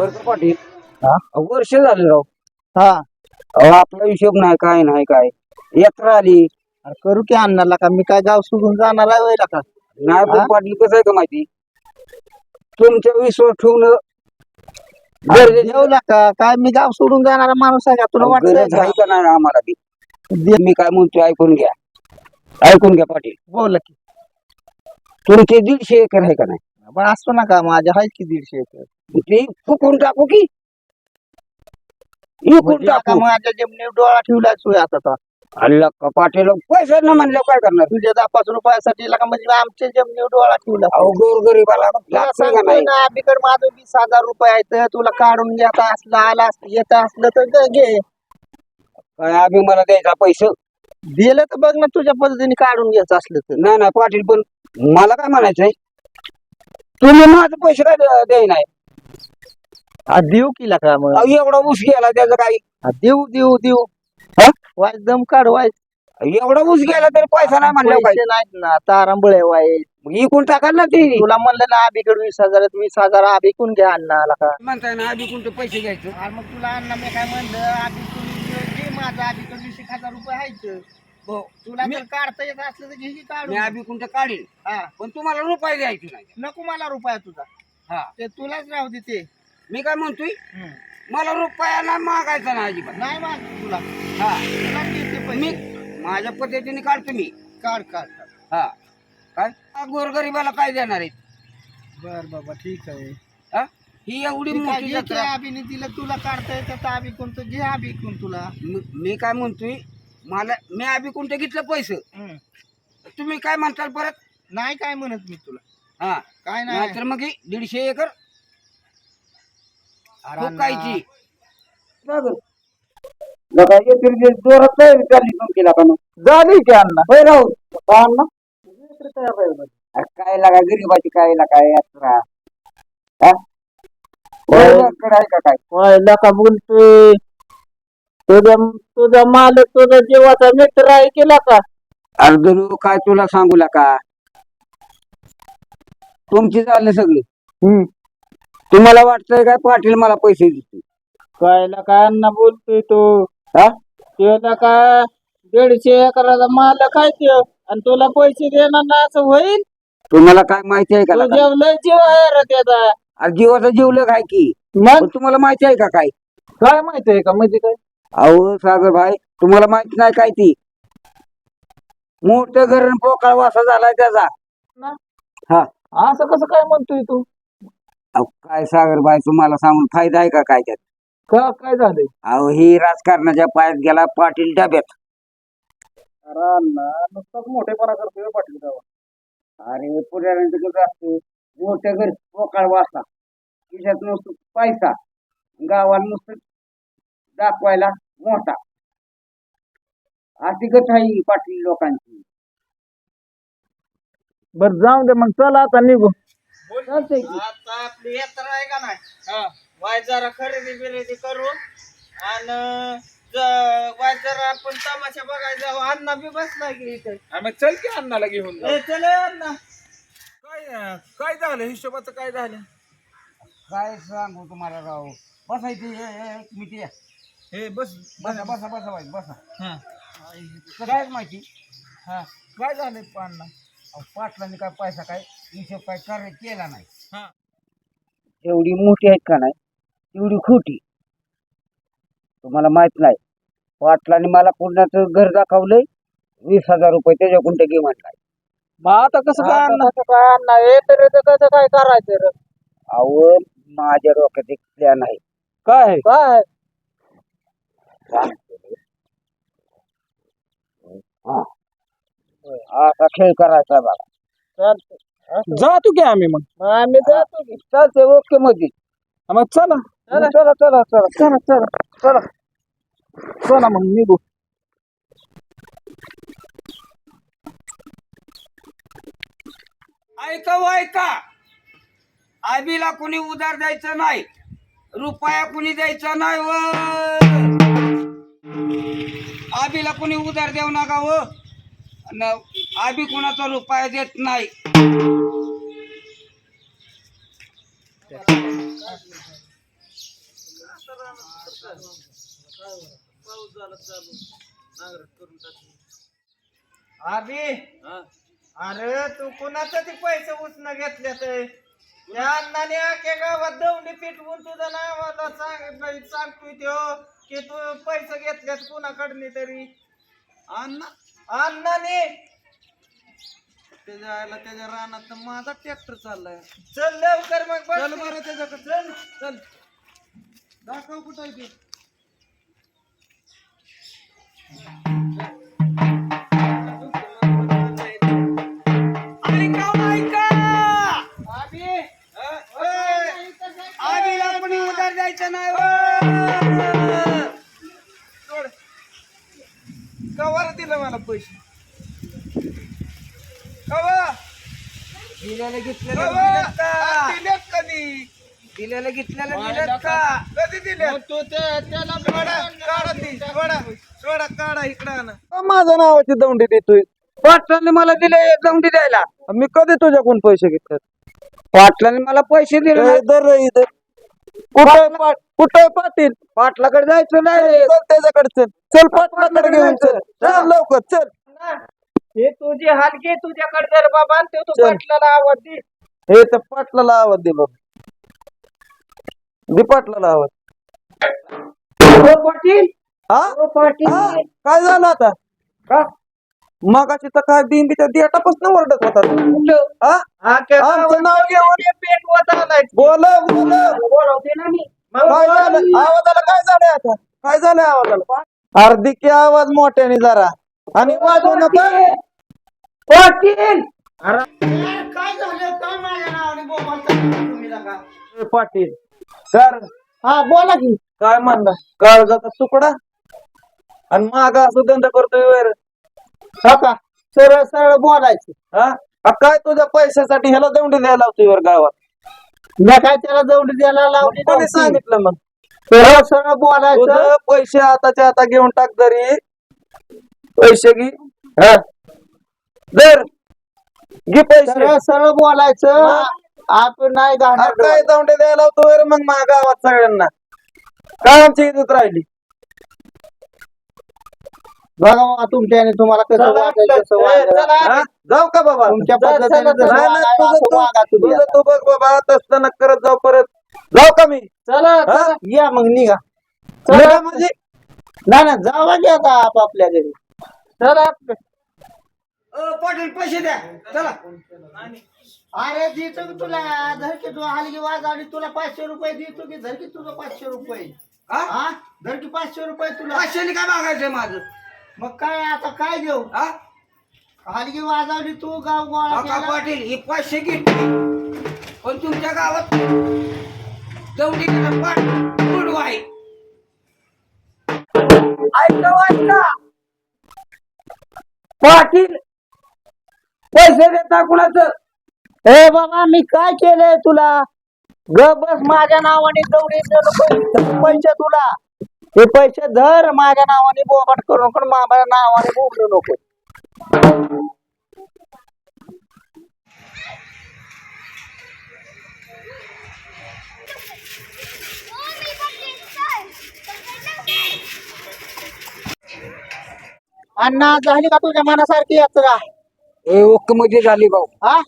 बरं का पाटील. हा? वर्ष झाले राव. हा. अहो आपला हिशोब नाही काय नाही काय. यात्रा आली. अरे करू की अण्णाला का? मी काय गाव सोडून जाणार आहे का? नाही पण? पाटील कसं आहे का माहिती? तुमच्या विश्वास ठेवणं गरजेचं का? काय मी गाव सोडून जाणारा माणूस आहे का? तुला गरज आहे वाटत का नाही आम्हाला बी? दे- मी काय म्हणतो ऐकून घ्या. ऐकून घ्या पाटील. बोल की. तुमचे दीडशे एकर आहे का नाही? बा, असतो ना का माझ्या आहेत की दीडशे एकर. ते फुकून टाकू की? इकून म्हणजे आता टाकू? माझ्या जमिनीवर डोळा ठेवला सोय आता. अल्ला पैसे ना म्हणलं काय करणार? तुझ्या दहा पाच रुपयासाठी का म्हणजे आमच्या जमिनीवर डोळा ठेवला. अहो गोरगरीबाला तुला लागतं का सांगतोय नाही? ना अभिकड माझं वीस हजार रुपये आहेत तुला काढून घेता असलं आला असलं येत असलं तर घे. काय आम्ही मला द्यायचा पैसे? दिलं तर बघ ना तुझ्या पद्धतीने काढून घ्यायचं असलं तर. नाही नाही पाटील पण मला काय म्हणायचंय? तुम्ही माझे पैसे काय द्या- द्याय नाही हा, देऊ किला का मग. अहो, एवढा ऊस गेला त्याचं काही. हा, देऊ देऊ देऊ. हा? वाय दम काढ वाय. एवढा ऊस गेला तरी पैसा नाही म्हणलं काय पैसे नाहीत ना तारांबळे वाय. मग इकून टाकाल ना ते. तुला म्हणलं ना अभिकड वीस हजार आहेत, वीस हजार अभिकून घ्या अण्णाला का म्हणताय ना आधी कोणते पैसे घ्यायचं. अरे मग तुला अण्णा मी काय म्हणलं घे माझा अभिकड वीस एक हजार रुपये आहेत. हो. तुला मी- जर काढता येत असलं तर घे की मी काढून आधी कोणतं काढील हा. पण तुम्हाला रुपये द्यायचे नाही. नको मला रुपया तुझा. हा. ते तुलाच राहू दे ते मी काय म्हणतोय? मला रुपया नाही मागायचा ना अजिबात. नाही माग तुला. हा. तुला देते मी पैसे माझ्या पद्धतीने काढतो मी. काढ काढ काढ. हा. काय? हा, गोरगरिबाला काय देणार आहे बर बाबा ठीक आहे. हा? ही एवढी मोठी जत्रा अभिनेतीला तुला काढता येतं तर अभिकून तर घे अभिकून तुला. मी मी काय म्हणतोय? मला मी आधी कोणतं घेतलं पैसे. तुम्ही काय म्हणताल परत? नाही काय म्हणत मी तुला. हा. काय नाही. नाहीतर मग ही दीडशे एकर अरे अण्णा, जोरात तयारी चालली तुमची का झाली की अण्णा. होय काय लागा गरीबाची काय लागा यात्रा. हा? आहे का काय? व्हायला का बोलतोय. तुझा तुझा मालक तुझा जीवाचा मित्र आहे केला का अर्धरू काय तुला सांगू का तुमची झाले सगळी. तुम्हाला वाटतंय काय पाटील मला पैसे देते व्हायला का अण्णा बोलतोय तो. हा? त्याला का दीडशे एकराचा मालक आहे त्यो आणि तुला पैसे देणार ना असं होईल? तुम्हाला काय माहिती आहे का लका? तुझ्या लय जीव आहे रे त्याचा. अरे जीवाचा जीवलग आहे की. मग? पण तुम्हाला माहिती आहे का काय? काय माहिती आहे का? म्हणजे काय? अहो सागर भाई तुम्हाला माहिती नाही काय ती? मोठं घर पोकळ वासा झालाय त्याचा. हा. असं कसं काय म्हणतोय तू? अहो, काय सागर भाई तुम्हाला सांगून फायदा आहे का काय त्यात? का काय झालंय? अहो ही राजकारणाच्या पायात गेला पाटील डब्यात. अरे अण्णा नुसताच मोठेपणा करतोय पाटील गावात अरे पुढाऱ्यांचं कसं असतं मोठं घर पोकळ वासा. खिशात नुसतं पैसा. गावाला नुसतं दाखवायला मोठा अशी गत आहे पाटील लोकांची. बर जाऊ दे मग चला आता निघू. चालतंय की. आता आपली यात्रा आहे का नाही? वाय जरा खरेदी बिरेदी करू आणि वाय जरा आपण तमाशा बघायला जाऊ. अण्णा बी बसला की इथे. आम्ही चल की अण्णाला घेऊन जाऊ. ए, चल ए, अण्णा. काय काय झालं? हिशोबाचं काय झालं? काय सांगू तुम्हाला राव? बसायची मी ते हे बस. बसा बसा बसा बाई बसा. हा. काय माहिती? हा काय झालं अहो, पाटलांनी काय पैसा काय हिशोब काय कर केला नाही. हा. एवढी मोठी आहेत का नाही? एवढी खोटी. तुम्हाला माहीत नाही. पाटलांनी मला पुण्याचं घर दाखवलंय. वीस हजार रुपये त्याच्या कुंट घे म्हणलाय मग आता कसं काय अण्णा काय अण्णा हे तर ते कसं काय करायचं रे? अहो माझ्या डोक्यात एक प्लॅन आहे. काय? काय? हा. असा खेळ करायचा बघा चालतंय. जातो की आम्ही मग. आम्ही जातो की. चालते ओके मध्ये मग चला. चला चला चला चला. चला चला. चला. चला मग निघू. ऐका व ऐका. आबीला कुणी उधार द्यायचं नाही. रुपया कुणी द्यायचा नाही व. आबीला कुणी उधार देऊ नका व न आबी कुणाचा रुपया देत नाही. आबी अरे तू कुणाचं ते पैसे उचना घेतल्यात त्या अण्णाने अख्या गावात दौंडी पिटवून तुझं नावाला सांग सांगतोय त्यो की तू पैसे घेतल्यात कुणाकडनी तरी? अण्णा अण्णाने. त्याच्या आईला त्याच्या रानात तर माझा ट्रॅक्टर चाललाय. चल लवकर मग बस. चल बरं त्याच्याकडे. चल चल. दाखव कुठं आहे ते. पैसे. कवा? दिलेलं घेतलेलं कवा? दिलेत का? कधी दिलेलं घेतलेलं दिलेत का? कधी दिले तो त्याला सोडा काढा ती सोडा सोडा काढा इकडं. माझ्या नावाची दौंडी देतोय. पाटलाने मला दिले दौंडी द्यायला. मी कधी तुझ्याकडून पैसे घेतले पाटलाने मला पैसे दिले नाही. दर इथं. कुठे कुठे पाटील? पाटलाकडे जायचं नाही चल त्याच्याकडे चल चल पाटलाकडे घेऊन चल. चल लवकर चल. हे. तुझे हलके तुझ्याकडे जर बाबा आणि ते तू चल. पाटलाला आवाज दे. हे तर पाटलाला आवाज दे बघ दे पाटलाला आवाज. हो पाटील. हा? हो पाटील. हा? काय झालं आता? का? मगाशी तर काय दिंडीच्या देटापासून ओरडत होता. हा? आमचं नाव घेऊन हे पेट बोल काय झालं? आवाजाला काय झालंय आता? काय झालंय आवाजाला? अर्धी की आवाज मोठ्याने जरा. आणि वाजवू नका. पाटील काय झालं? काय माझ्या नावाने पाटील. कर. हा बोला की. काय म्हणला? काळजाचा तुकडा? आणि मागा असं धंदा करतोय वर. हो का? सरळ सरळ बोलायचं. हा? काय तुझ्या पैशासाठी ह्याला दौंडी द्यायला लावतोय वर गावात? मी काय त्याला दौडी द्यायला लावली कोणी नव्हती. सांगितलं मग? सरळ सरळ बोलायचं. तुझं पैसे आताच्या आता घेऊन टाक घरी. पैसे घे. हा. दर घे पैसे. सरळ सरळ बोलायचं. आपण नाही अरे घालणार काय दौंडे द्यायला लावतो वर मग मा गावात सगळ्यांना? काय आमची इज्जत राहिली? बघा बाबा तुमच्याने तुम्हाला कसं. हा? जाऊ का बाबा? तुमच्या जा, पद्धतीने चला, जसं नाही, नाही, वागायचं तुझं असं तू- वागा तुम्ही तुझं तू बघ बाबा तसं नक करत जाऊ परत. जाऊ का मी? चला हा? चला, या मग निघा. निघा म्हणजे? नाही ना जावा की आता आपापल्या घरी. चला. पाटील पैसे द्या. चला. अरे देतो की तुला. धरकी तू हलगी वाज आणि तुला पाचशे रुपये देतो की धरकी तुझं पाचशे रुपये. हा? धरकी पाचशे रुपये तुला. पाचशेने काय मागायचंय माझं? मग काय आता काय देऊ? हा? हलगी वाजवली तू गाव गोळा काका केला. पाटील ही पाचशे घेतली. पण तुमच्या गावात दौंडी पाठ बुडू आहे. ऐका ऐका पाटील पैसे देता कुणाचं? ए बाबा मी काय केलंय तुला? ग बस माझ्या नावाने दौडी पैसे तुला. हे पैसे धर माझ्या नावाने बोबाट करू नको माझ्या नावाने बोलू नको. अण्णा झाली का तुझ्या मनासारखी यात्रा? ए ओके मध्ये झाली भाऊ. हा?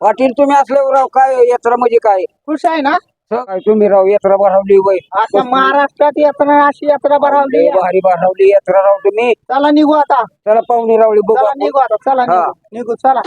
पाटील तुम्ही असल्यावर राव काय यात्रा म्हणजे काय? खुश आहे ना? काय तुम्ही राव यात्रा भरवली वय आता महाराष्ट्रात यात्रा अशी यात्रा भरवली. लय भारी भरवली यात्रा राव तुम्ही. चला निघू आता. चला पाहुणे रावली बघू चला आपण. निघू आता चला हा. निघू. निघू चला.